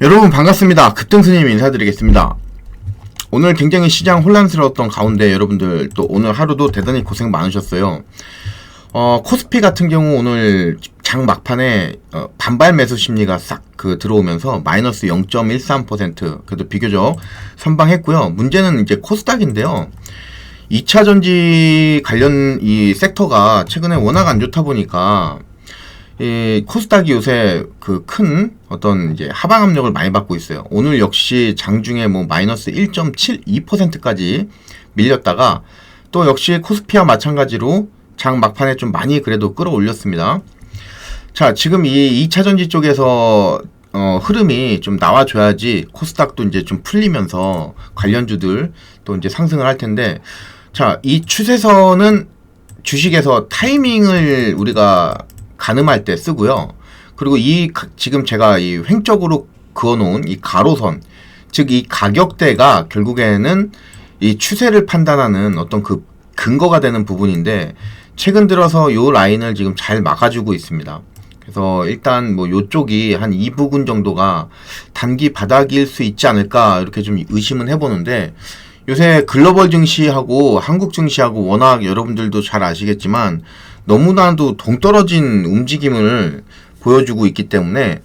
여러분 반갑습니다. 급등스님 인사드리겠습니다. 오늘 굉장히 시장 혼란스러웠던 가운데 여러분들 또 오늘 하루도 대단히 고생 많으셨어요. 어, 코스피 같은 경우 오늘 장 막판에 어, 반발 매수 심리가 싹 그 들어오면서 마이너스 0.13% 그래도 비교적 선방했고요. 문제는 이제 코스닥인데요. 2차 전지 관련 이 섹터가 최근에 워낙 안 좋다 보니까 이 코스닥이 요새 그 큰 어떤 이제 하방 압력을 많이 받고 있어요. 오늘 역시 장중에 뭐 마이너스 1.72%까지 밀렸다가 또 역시 코스피와 마찬가지로 장 막판에 좀 많이 그래도 끌어올렸습니다. 자, 지금 이 2차 전지 쪽에서 어, 흐름이 좀 나와줘야지 코스닥도 이제 좀 풀리면서 관련주들 또 이제 상승을 할 텐데 자, 이 추세선은 주식에서 타이밍을 우리가 가늠할 때 쓰고요. 그리고 이 가- 지금 제가 이 횡적으로 그어놓은 이 가로선, 즉 이 가격대가 결국에는 이 추세를 판단하는 어떤 그 근거가 되는 부분인데 최근 들어서 요 라인을 지금 잘 막아주고 있습니다. 그래서 일단 뭐 요쪽이 한 이 부근 정도가 단기 바닥일 수 있지 않을까 이렇게 좀 의심은 해보는데 요새 글로벌 증시하고 한국 증시하고 워낙 여러분들도 잘 아시겠지만 너무나도 동떨어진 움직임을 보여주고 있기 때문에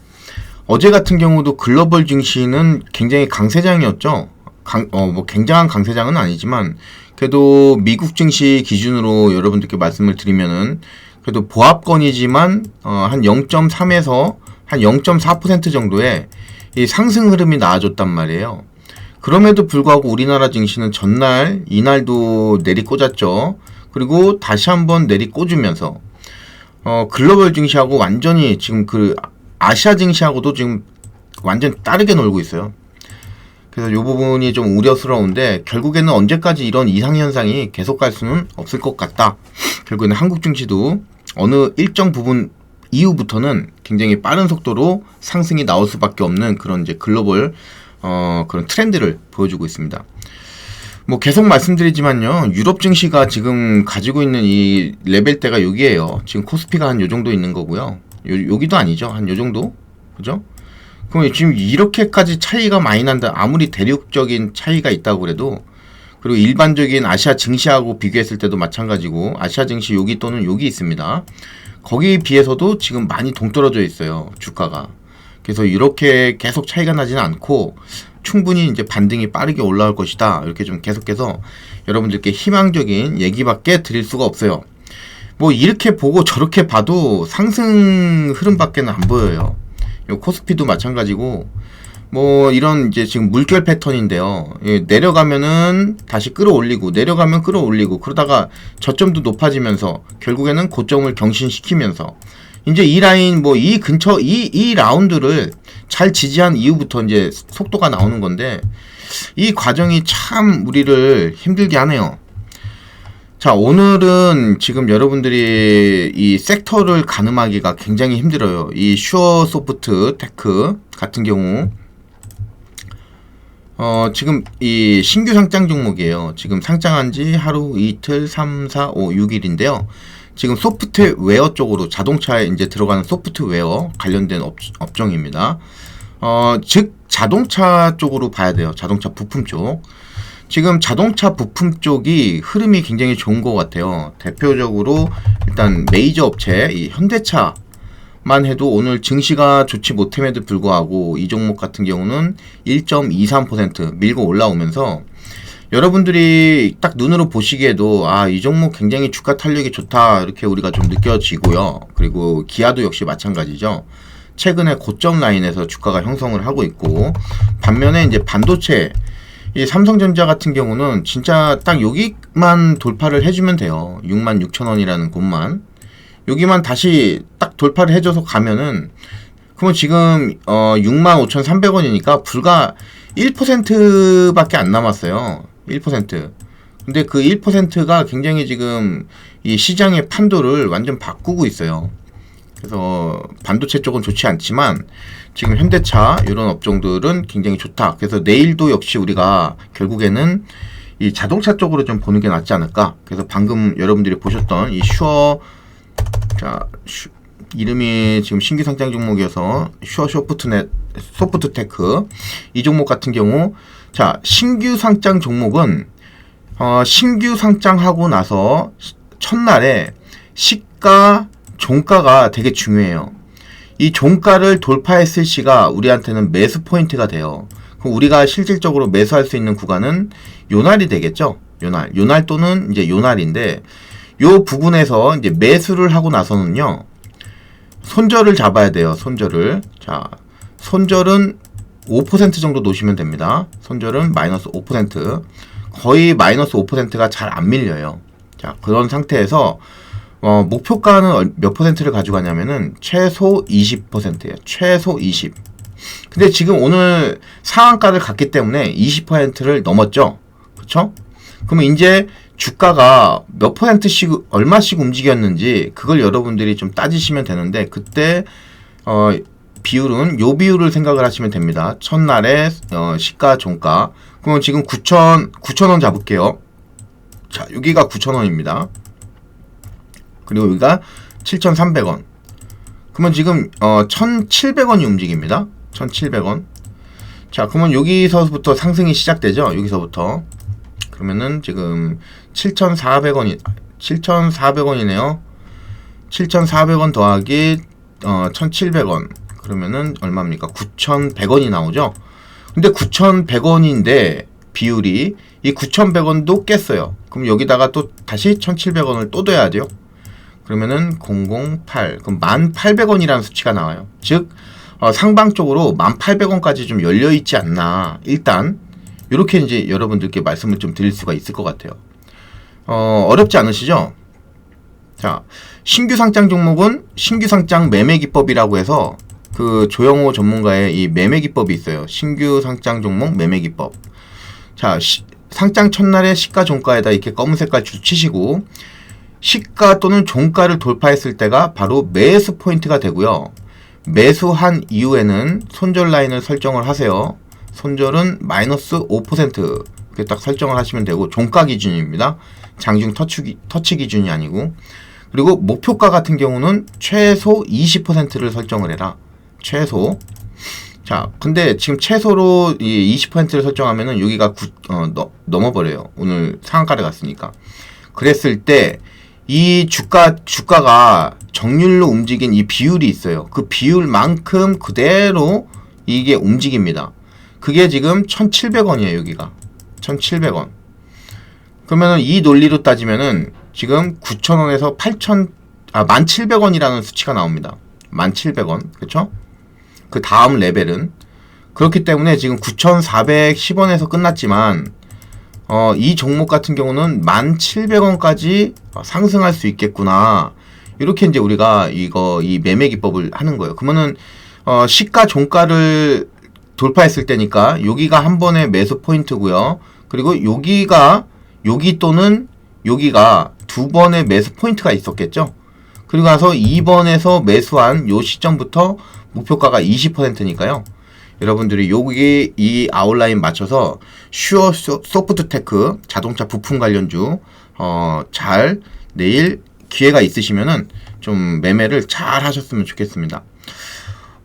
어제 같은 경우도 글로벌 증시는 굉장히 강세장이었죠. 강, 어, 뭐 굉장한 강세장은 아니지만 그래도 미국 증시 기준으로 여러분들께 말씀을 드리면은 그래도 보합권이지만 어, 한 0.3에서 한 0.4% 정도의 이 상승 흐름이 나와줬단 말이에요. 그럼에도 불구하고 우리나라 증시는 전날 이날도 내리꽂았죠. 그리고 다시 한번 내리꽂으면서 어 글로벌 증시하고 완전히 지금 그 아시아 증시하고도 지금 완전 다르게 놀고 있어요. 그래서 이 부분이 좀 우려스러운데 결국에는 언제까지 이런 이상 현상이 계속 갈 수는 없을 것 같다. 결국에는 한국 증시도 어느 일정 부분 이후부터는 굉장히 빠른 속도로 상승이 나올 수밖에 없는 그런 이제 글로벌 어 그런 트렌드를 보여주고 있습니다. 뭐 계속 말씀드리지만요. 유럽 증시가 지금 가지고 있는 이 레벨대가 여기에요. 지금 코스피가 한 요 정도 있는 거고요. 요, 여기도 아니죠. 한 요 정도? 그죠? 그럼 지금 이렇게까지 차이가 많이 난다. 아무리 대륙적인 차이가 있다고 그래도 그리고 일반적인 아시아 증시하고 비교했을 때도 마찬가지고 아시아 증시 여기 또는 여기 있습니다. 거기에 비해서도 지금 많이 동떨어져 있어요. 주가가. 그래서 이렇게 계속 차이가 나지는 않고 충분히 이제 반등이 빠르게 올라올 것이다. 이렇게 좀 계속해서 여러분들께 희망적인 얘기밖에 드릴 수가 없어요. 뭐 이렇게 보고 저렇게 봐도 상승 흐름밖에는 안 보여요. 요 코스피도 마찬가지고 뭐 이런 이제 지금 물결 패턴인데요. 예, 내려가면은 다시 끌어올리고 내려가면 끌어올리고 그러다가 저점도 높아지면서 결국에는 고점을 경신시키면서 이제 이 라인 뭐 이 근처 이 이 라운드를 잘 지지한 이후부터 이제 속도가 나오는 건데 이 과정이 참 우리를 힘들게 하네요. 자, 오늘은 지금 여러분들이 이 섹터를 가늠하기가 굉장히 힘들어요. 이 슈어 소프트 테크 같은 경우 어, 지금 이 신규 상장 종목이에요. 지금 상장한 지 하루, 이틀, 3, 4, 5, 6일인데요. 지금 소프트웨어 쪽으로 자동차에 이제 들어가는 소프트웨어 관련된 업, 업종입니다. 어, 즉 자동차 쪽으로 봐야 돼요. 자동차 부품 쪽. 지금 자동차 부품 쪽이 흐름이 굉장히 좋은 것 같아요. 대표적으로 일단 메이저 업체 이 현대차 만 해도 오늘 증시가 좋지 못함에도 불구하고 이 종목 같은 경우는 1.23% 밀고 올라오면서 여러분들이 딱 눈으로 보시기에도 아 이 종목 굉장히 주가 탄력이 좋다 이렇게 우리가 좀 느껴지고요. 그리고 기아도 역시 마찬가지죠. 최근에 고점 라인에서 주가가 형성을 하고 있고 반면에 이제 반도체 이 삼성전자 같은 경우는 진짜 딱 여기만 돌파를 해주면 돼요. 6만 6천 원이라는 곳만 여기만 다시 딱 돌파를 해줘서 가면은 그러면 지금 어 6만 5,300원이니까 불과 1%밖에 안 남았어요. 1%. 근데 그 1%가 굉장히 지금 이 시장의 판도를 완전 바꾸고 있어요. 그래서 반도체 쪽은 좋지 않지만 지금 현대차 이런 업종들은 굉장히 좋다. 그래서 내일도 역시 우리가 결국에는 이 자동차 쪽으로 좀 보는 게 낫지 않을까. 그래서 방금 여러분들이 보셨던 이 슈어 자 슈, 이름이 지금 신규 상장 종목이어서 슈어 쇼프트넷 소프트테크 이 종목 같은 경우 자 신규 상장 종목은 어, 신규 상장하고 나서 첫날에 시가 종가가 되게 중요해요. 이 종가를 돌파했을 시가 우리한테는 매수 포인트가 돼요. 그럼 우리가 실질적으로 매수할 수 있는 구간은 요날이 되겠죠. 요날, 요날 또는 이제 요날인데 요 부분에서 이제 매수를 하고 나서는요. 손절을 잡아야 돼요. 손절을. 자, 손절은 5% 정도 놓으시면 됩니다. 손절은 마이너스 5%. 거의 마이너스 5%가 잘 안 밀려요. 자, 그런 상태에서 어, 목표가는 얼- 몇 퍼센트를 가져가냐면은 최소 20%예요. 최소 20. 근데 지금 오늘 상한가를 갔기 때문에 20%를 넘었죠. 그렇죠? 그러면 이제 주가가 몇 퍼센트씩 얼마씩 움직였는지 그걸 여러분들이 좀 따지시면 되는데 그때 어 비율은 요 비율을 생각을 하시면 됩니다. 첫날에 어 시가 종가. 그러면 지금 9천 9천 원 잡을게요. 자, 여기가 9천 원입니다. 그리고 여기가 7,300원. 그러면 지금 어 1,700원이 움직입니다. 1,700원. 자, 그러면 여기서부터 상승이 시작되죠. 여기서부터. 그러면은 지금 7,400원이 7,400원이네요. 7,400원 더하기 어 1,700원. 그러면은 얼마입니까? 9,100원이 나오죠. 근데 9,100원인데 비율이 이 9,100원도 깼어요. 그럼 여기다가 또 다시 1,700원을 또 둬야 돼요. 그러면은 008 그럼 1,800원이라는 수치가 나와요. 즉 어, 상방 쪽으로 1,800원까지 좀 열려 있지 않나. 일단 이렇게 이제 여러분들께 말씀을 좀 드릴 수가 있을 것 같아요. 어, 어렵지 않으시죠? 자, 신규 상장 종목은 신규 상장 매매 기법이라고 해서 그 조영호 전문가의 이 매매 기법이 있어요. 신규 상장 종목 매매 기법. 자, 시- 상장 첫날에 시가 종가에다 이렇게 검은 색깔 줄 치시고 시가 또는 종가를 돌파했을 때가 바로 매수 포인트가 되고요. 매수한 이후에는 손절 라인을 설정을 하세요. 손절은 마이너스 5% 이렇게 딱 설정을 하시면 되고 종가 기준입니다. 장중 터치, 기- 터치 기준이 아니고 그리고 목표가 같은 경우는 최소 20%를 설정을 해라. 최소. 자, 근데 지금 최소로 이 20%를 설정하면은 여기가 구, 어, 너, 넘어버려요. 오늘 상한가를 갔으니까. 그랬을 때 이 주가 주가가 정률로 움직인 이 비율이 있어요. 그 비율만큼 그대로 이게 움직입니다. 그게 지금 1,700원이에요, 여기가. 1,700원. 그러면은 이 논리로 따지면은 지금 9,000원에서 8,000 아, 1,700원이라는 수치가 나옵니다. 1,700원. 그렇죠? 그 다음 레벨은 그렇기 때문에 지금 9,410원에서 끝났지만 어, 이 종목 같은 경우는 1,700원까지 상승할 수 있겠구나. 이렇게 이제 우리가 이거 이 매매 기법을 하는 거예요. 그러면은 어, 시가 종가를 돌파했을 때니까 여기가 한 번의 매수 포인트고요. 그리고 여기가 여기 또는 여기가 두 번의 매수 포인트가 있었겠죠. 그리고 나서 2번에서 매수한 요 시점부터 목표가가 20%니까요. 여러분들이 여기 이 아웃라인 맞춰서 슈어 소- 소프트테크 자동차 부품 관련주 어, 잘 내일 기회가 있으시면은 좀 매매를 잘 하셨으면 좋겠습니다.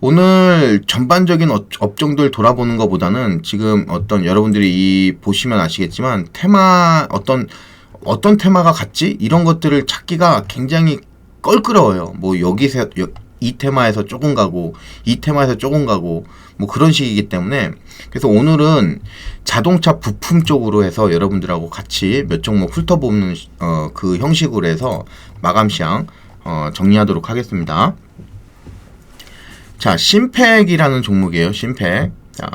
오늘 전반적인 업- 업종들 돌아보는 것보다는 지금 어떤 여러분들이 이 보시면 아시겠지만 테마 어떤 어떤 테마가 같지 이런 것들을 찾기가 굉장히 껄끄러워요. 뭐 여기서 여- 이 테마에서 조금 가고 이 테마에서 조금 가고 뭐 그런 식이기 때문에 그래서 오늘은 자동차 부품 쪽으로 해서 여러분들하고 같이 몇 종목 훑어보는 어, 그 형식으로 해서 마감 시향 어, 정리하도록 하겠습니다. 자, 심팩이라는 종목이에요. 심팩. 자,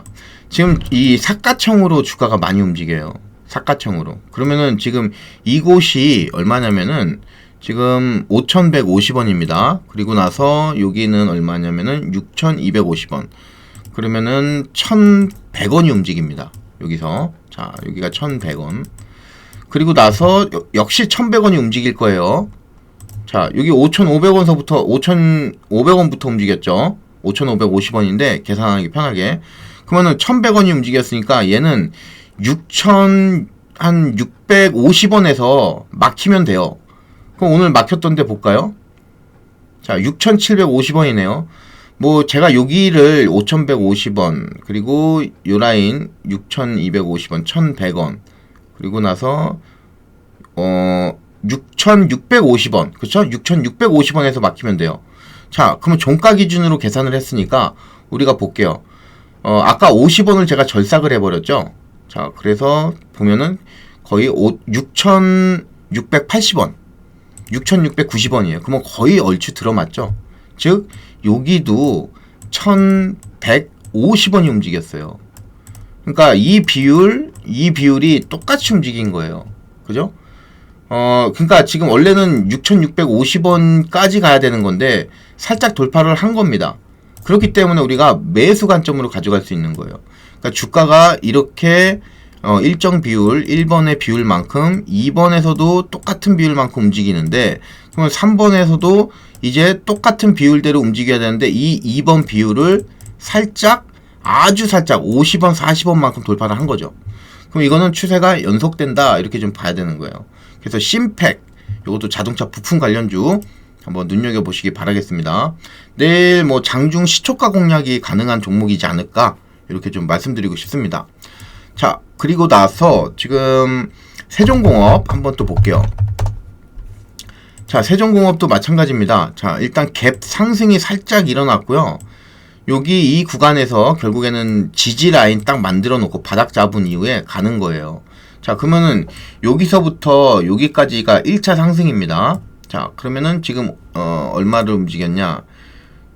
지금 이 삭가청으로 주가가 많이 움직여요. 삭가청으로. 그러면은 지금 이곳이 얼마냐면은 지금 5,150원입니다. 그리고 나서 여기는 얼마냐면은 6,250원. 그러면은 1,100원이 움직입니다. 여기서. 자, 여기가 1,100원. 그리고 나서 여- 역시 1,100원이 움직일 거예요. 자, 여기 5,500원서부터 5,500원부터 움직였죠. 5,550원인데 계산하기 편하게. 그러면은 1,100원이 움직였으니까 얘는 6,000, 한 650원에서 막히면 돼요. 그럼 오늘 막혔던데 볼까요? 자, 6,750원이네요. 뭐 제가 여기를 5,150원 그리고 요 라인 6,250원, 1,100원 그리고 나서 어 6,650원 그쵸? 6,650원에서 막히면 돼요. 자, 그러면 종가 기준으로 계산을 했으니까 우리가 볼게요. 어 아까 50원을 제가 절삭을 해버렸죠. 자, 그래서 보면은 거의 6,680원, 6,690원이에요. 그러면 거의 얼추 들어맞죠. 즉 여기도 1150원이 움직였어요. 그러니까 이 비율, 이 비율이 똑같이 움직인 거예요. 그죠? 어, 그러니까 지금 원래는 6,650원까지 가야 되는 건데 살짝 돌파를 한 겁니다. 그렇기 때문에 우리가 매수 관점으로 가져갈 수 있는 거예요. 그러니까 주가가 이렇게 어, 일정 비율, 1번의 비율만큼 2번에서도 똑같은 비율만큼 움직이는데 그러면 3번에서도 이제 똑같은 비율대로 움직여야 되는데 이 2번 비율을 살짝 아주 살짝 50원, 40원만큼 돌파를 한 거죠. 그럼 이거는 추세가 연속된다 이렇게 좀 봐야 되는 거예요. 그래서 심팩 이것도 자동차 부품 관련주 한번 눈여겨 보시기 바라겠습니다. 내일 뭐 장중 시초가 공략이 가능한 종목이지 않을까 이렇게 좀 말씀드리고 싶습니다. 자, 그리고 나서 지금 세종공업 한번 또 볼게요. 자, 세종공업도 마찬가지입니다. 자, 일단 갭 상승이 살짝 일어났고요. 여기 이 구간에서 결국에는 지지 라인 딱 만들어 놓고 바닥 잡은 이후에 가는 거예요. 자, 그러면은 여기서부터 여기까지가 1차 상승입니다. 자, 그러면은 지금 어 얼마를 움직였냐?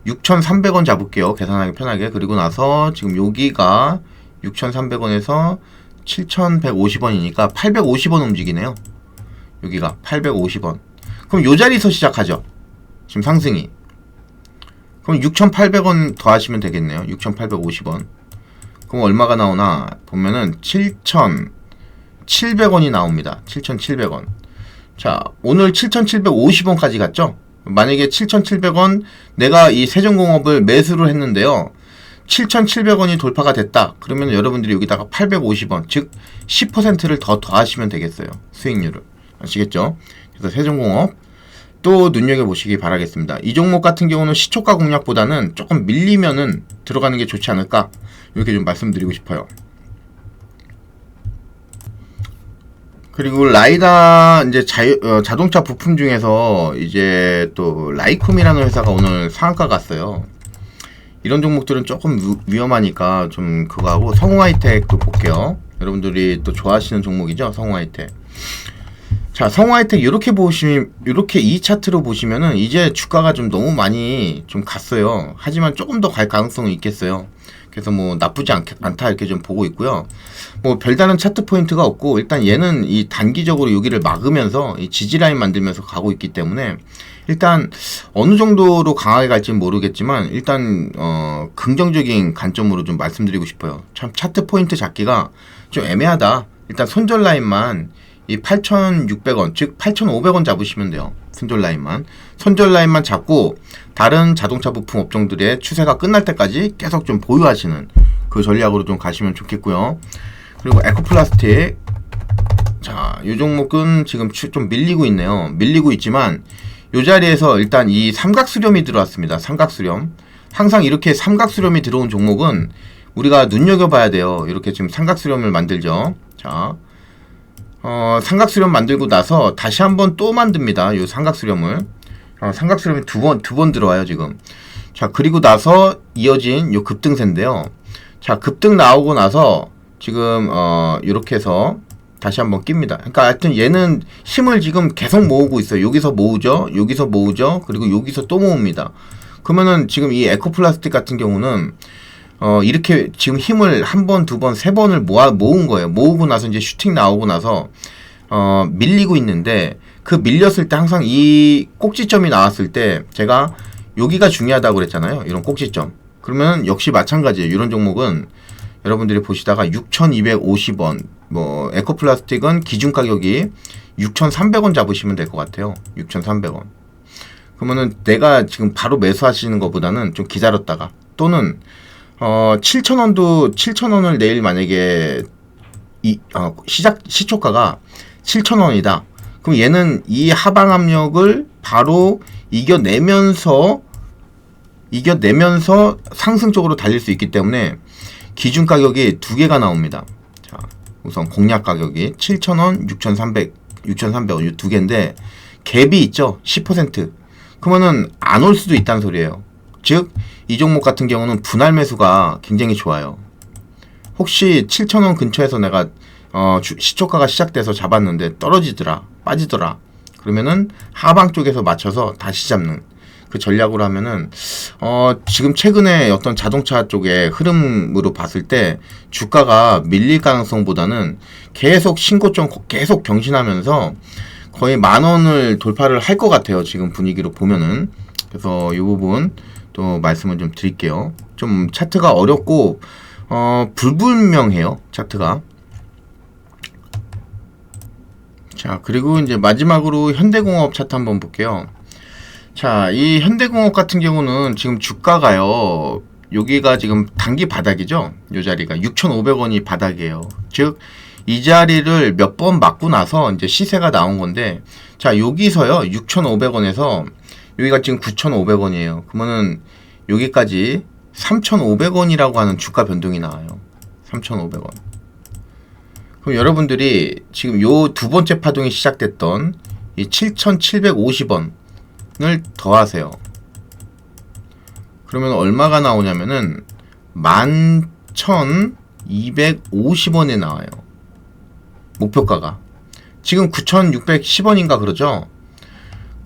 6,300원 잡을게요. 계산하기 편하게. 그리고 나서 지금 여기가 6,300원에서 7,150원이니까 850원 움직이네요. 여기가 850원. 그럼 요 자리에서 시작하죠. 지금 상승이. 그럼 6,800원 더 하시면 되겠네요. 6,850원. 그럼 얼마가 나오나 보면은 7,700원이 나옵니다. 7,700원. 자, 오늘 7,750원까지 갔죠? 만약에 7,700원 내가 이 세종공업을 매수를 했는데요. 7,700원이 돌파가 됐다. 그러면 여러분들이 여기다가 850원, 즉 10%를 더 더하시면 되겠어요. 수익률을. 아시겠죠? 그래서 세종공업 또 눈여겨보시기 바라겠습니다. 이 종목 같은 경우는 시초가 공략보다는 조금 밀리면은 들어가는 게 좋지 않을까? 이렇게 좀 말씀드리고 싶어요. 그리고 라이다 이제 자유, 어, 자동차 부품 중에서 이제 또 라이콤이라는 회사가 오늘 상한가 갔어요. 이런 종목들은 조금 위험하니까 좀 그거 하고 성우 하이텍도 볼게요. 여러분들이 또 좋아하시는 종목이죠, 성우 하이텍. 자, 성우 하이텍 이렇게 보시면 이렇게 이 차트로 보시면은 이제 주가가 좀 너무 많이 좀 갔어요. 하지만 조금 더 갈 가능성은 있겠어요. 그래서 뭐 나쁘지 않, 않다 이렇게 좀 보고 있고요. 뭐 별다른 차트 포인트가 없고 일단 얘는 이 단기적으로 여기를 막으면서 이 지지 라인 만들면서 가고 있기 때문에 일단 어느 정도로 강하게 갈지는 모르겠지만 일단 어 긍정적인 관점으로 좀 말씀드리고 싶어요. 참 차트 포인트 잡기가 좀 애매하다. 일단 손절 라인만 이 8,600원, 즉 8,500원 잡으시면 돼요. 손절 라인만. 손절 라인만 잡고 다른 자동차 부품 업종들의 추세가 끝날 때까지 계속 좀 보유하시는 그 전략으로 좀 가시면 좋겠고요. 그리고 에코플라스틱. 자, 이 종목은 지금 좀 밀리고 있네요. 밀리고 있지만 이 자리에서 일단 이 삼각수렴이 들어왔습니다. 삼각수렴. 항상 이렇게 삼각수렴이 들어온 종목은 우리가 눈여겨봐야 돼요. 이렇게 지금 삼각수렴을 만들죠. 자, 어, 삼각수렴 만들고 나서 다시 한번 또 만듭니다. 이 삼각수렴을. 어, 삼각수렴이 두 번, 두 번 들어와요, 지금. 자, 그리고 나서 이어진 요 급등세인데요. 자, 급등 나오고 나서 지금, 어, 요렇게 해서 다시 한번 낍니다. 그러니까 하여튼 얘는 힘을 지금 계속 모으고 있어요. 여기서 모으죠. 여기서 모으죠. 그리고 여기서 또 모읍니다. 그러면은 지금 이 에코플라스틱 같은 경우는 어, 이렇게 지금 힘을 한 번, 두 번, 세 번을 모아, 모은 거예요. 모으고 나서 이제 슈팅 나오고 나서, 어, 밀리고 있는데, 그 밀렸을 때 항상 이 꼭지점이 나왔을 때, 제가 여기가 중요하다고 그랬잖아요. 이런 꼭지점. 그러면 역시 마찬가지예요. 이런 종목은 여러분들이 보시다가 6,250원, 뭐, 에코플라스틱은 기준 가격이 6,300원 잡으시면 될 것 같아요. 6,300원. 그러면은 내가 지금 바로 매수하시는 것보다는 좀 기다렸다가 또는 어, 7,000원도 7,000원을 내일 만약에 이 어, 시작 시초가가 7,000원이다. 그럼 얘는 이 하방 압력을 바로 이겨내면서 이겨내면서 상승적으로 달릴 수 있기 때문에 기준 가격이 두 개가 나옵니다. 자, 우선 공략 가격이 7,000원, 6,300, 6,300원 이두 개인데 갭이 있죠. 10%. 그러면은 안 올 수도 있다는 소리예요. 즉, 이 종목 같은 경우는 분할 매수가 굉장히 좋아요. 혹시 7,000원 근처에서 내가 어, 주- 시초가가 시작돼서 잡았는데 떨어지더라, 빠지더라. 그러면은 하방 쪽에서 맞춰서 다시 잡는 그 전략으로 하면은 어, 지금 최근에 어떤 자동차 쪽의 흐름으로 봤을 때 주가가 밀릴 가능성보다는 계속 신고점 계속 경신하면서 거의 만 원을 돌파를 할 것 같아요. 지금 분위기로 보면은. 그래서 이 부분 또 말씀을 좀 드릴게요. 좀 차트가 어렵고 어, 불분명해요. 차트가. 자, 그리고 이제 마지막으로 현대공업 차트 한번 볼게요. 자, 이 현대공업 같은 경우는 지금 주가가요. 여기가 지금 단기 바닥이죠. 요 자리가 6,500원이 바닥이에요. 즉, 이 자리를 몇 번 맞고 나서 이제 시세가 나온 건데, 자, 여기서요. 6,500원에서 여기가 지금 9,500원이에요. 그러면은 여기까지 3,500원이라고 하는 주가 변동이 나와요. 3,500원. 그럼 여러분들이 지금 요 두 번째 파동이 시작됐던 이 7,750원 을 더하세요. 그러면 얼마가 나오냐면은 11,250원에 나와요. 목표가가. 지금 9,610원인가 그러죠?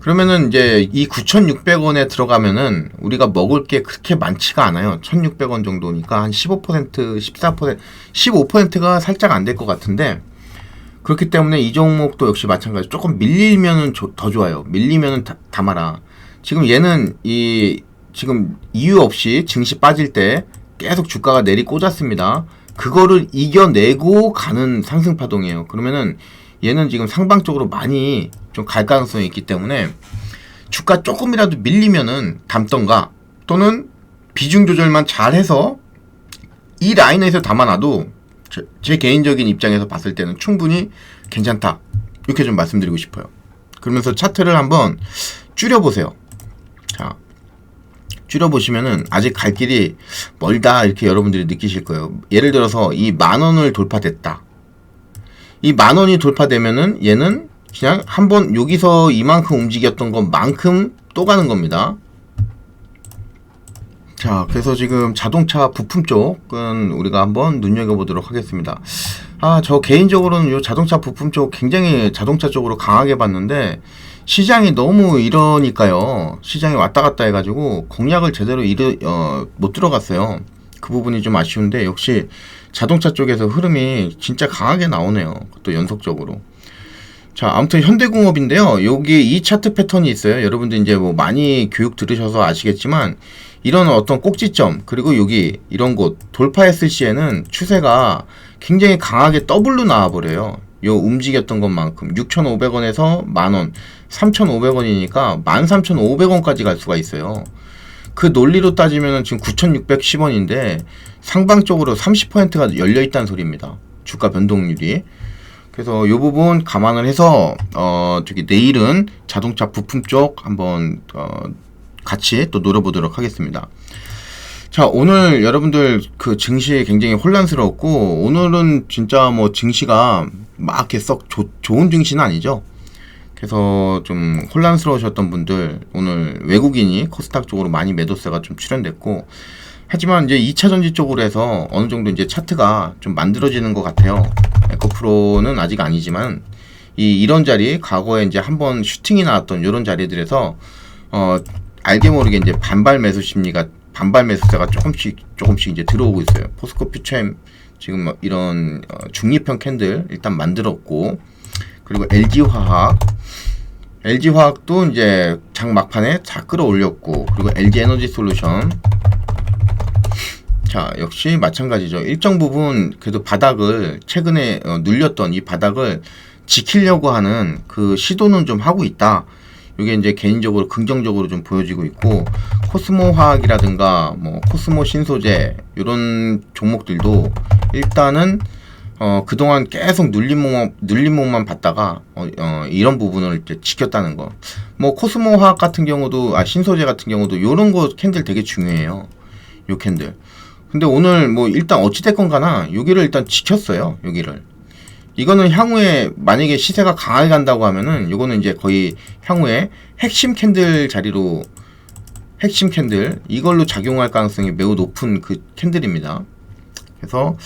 그러면은 이제 이 9,600원에 들어가면은 우리가 먹을 게 그렇게 많지가 않아요. 1,600원 정도니까 한 15%, 14%, 15%가 살짝 안 될 것 같은데 그렇기 때문에 이 종목도 역시 마찬가지. 조금 밀리면은 조- 더 좋아요. 밀리면은 다, 담아라. 지금 얘는 이 지금 이유 없이 증시 빠질 때 계속 주가가 내리 꽂았습니다. 그거를 이겨내고 가는 상승 파동이에요. 그러면은 얘는 지금 상방적으로 많이 좀 갈 가능성이 있기 때문에 주가 조금이라도 밀리면은 담던가 또는 비중 조절만 잘해서 이 라인에서 담아놔도 제, 제 개인적인 입장에서 봤을 때는 충분히 괜찮다 이렇게 좀 말씀드리고 싶어요. 그러면서 차트를 한번 줄여보세요. 자, 줄여보시면은 아직 갈 길이 멀다 이렇게 여러분들이 느끼실 거예요. 예를 들어서 이 만 원을 돌파됐다. 이 만 원이 돌파되면은 얘는 그냥 한번 여기서 이만큼 움직였던 것만큼 또 가는 겁니다. 자, 그래서 지금 자동차 부품 쪽은 우리가 한번 눈여겨보도록 하겠습니다. 아, 저 개인적으로는 요 자동차 부품 쪽 굉장히 자동차 쪽으로 강하게 봤는데 시장이 너무 이러니까요. 시장이 왔다 갔다 해가지고 공략을 제대로 이르, 어, 못 들어갔어요. 그 부분이 좀 아쉬운데 역시 자동차 쪽에서 흐름이 진짜 강하게 나오네요. 또 연속적으로. 자, 아무튼 현대공업인데요. 여기 이 차트 패턴이 있어요. 여러분들 이제 뭐 많이 교육 들으셔서 아시겠지만 이런 어떤 꼭지점 그리고 여기 이런 곳 돌파했을 시에는 추세가 굉장히 강하게 더블로 나와 버려요. 요 움직였던 것만큼 6,500원에서 만원, 3,500원이니까 13,500원까지 갈 수가 있어요. 그 논리로 따지면 지금 9,610원인데 상방적으로 30%가 열려 있다는 소리입니다. 주가 변동률이. 그래서 이 부분 감안을 해서 어 저기 내일은 자동차 부품 쪽 한번 어 같이 또 노려보도록 하겠습니다. 자 오늘 여러분들 그 증시 굉장히 혼란스러웠고 오늘은 진짜 뭐 증시가 막 이렇게 썩 조- 좋은 증시는 아니죠. 그래서 좀 혼란스러우셨던 분들 오늘 외국인이 코스닥 쪽으로 많이 매도세가 좀 출현됐고 하지만 이제 2차 전지 쪽으로 해서 어느 정도 이제 차트가 좀 만들어지는 것 같아요. 에코프로는 아직 아니지만 이 이런 자리 과거에 이제 한번 슈팅이 나왔던 이런 자리들에서 어 알게 모르게 이제 반발 매수 심리가 반발 매수세가 조금씩 조금씩 이제 들어오고 있어요. 포스코 퓨처엠 지금 뭐 이런 어, 중립형 캔들 일단 만들었고 그리고 LG 화학. LG 화학도 이제 장 막판에 다 끌어올렸고 그리고 LG 에너지 솔루션. 자 역시 마찬가지죠. 일정 부분 그래도 바닥을 최근에 어, 눌렸던 이 바닥을 지키려고 하는 그 시도는 좀 하고 있다 이게 이제 개인적으로 긍정적으로 좀 보여지고 있고 코스모 화학이라든가 뭐 코스모 신소재 이런 종목들도 일단은 어, 그동안 계속 눌림목, 눌림목만 받다가, 어, 어, 이런 부분을 이제 지켰다는 거. 뭐, 코스모 화학 같은 경우도, 아, 신소재 같은 경우도, 요런 거 캔들 되게 중요해요. 요 캔들. 근데 오늘 뭐, 일단 어찌됐건 가나, 여기를 일단 지켰어요. 여기를. 이거는 향후에, 만약에 시세가 강하게 간다고 하면은, 요거는 이제 거의 향후에 핵심 캔들 자리로, 핵심 캔들, 이걸로 작용할 가능성이 매우 높은 그 캔들입니다. 그래서,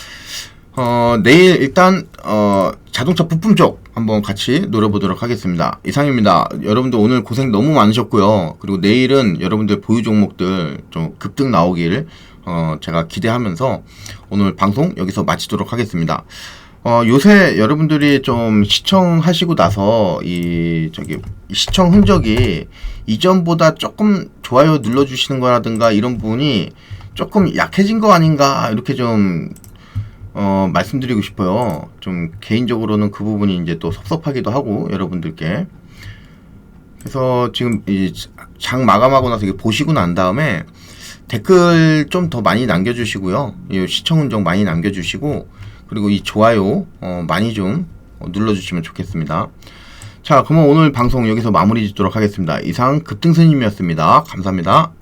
어, 내일 일단 어, 자동차 부품 쪽 한번 같이 노려보도록 하겠습니다. 이상입니다. 여러분들 오늘 고생 너무 많으셨고요. 그리고 내일은 여러분들 보유 종목들 좀 급등 나오길 어, 제가 기대하면서 오늘 방송 여기서 마치도록 하겠습니다. 어, 요새 여러분들이 좀 시청하시고 나서 이 저기 시청 흔적이 이전보다 조금 좋아요 눌러주시는 거라든가 이런 부분이 조금 약해진 거 아닌가 이렇게 좀 어, 말씀드리고 싶어요. 좀 개인적으로는 그 부분이 이제 또 섭섭하기도 하고 여러분들께. 그래서 지금 이장 마감하고 나서 이게 보시고 난 다음에 댓글 좀 더 많이 남겨주시고요. 이 시청 흔적 많이 남겨주시고 그리고 이 좋아요 어, 많이 좀 어, 눌러주시면 좋겠습니다. 자, 그러면 오늘 방송 여기서 마무리 짓도록 하겠습니다. 이상 급등스님이었습니다. 감사합니다.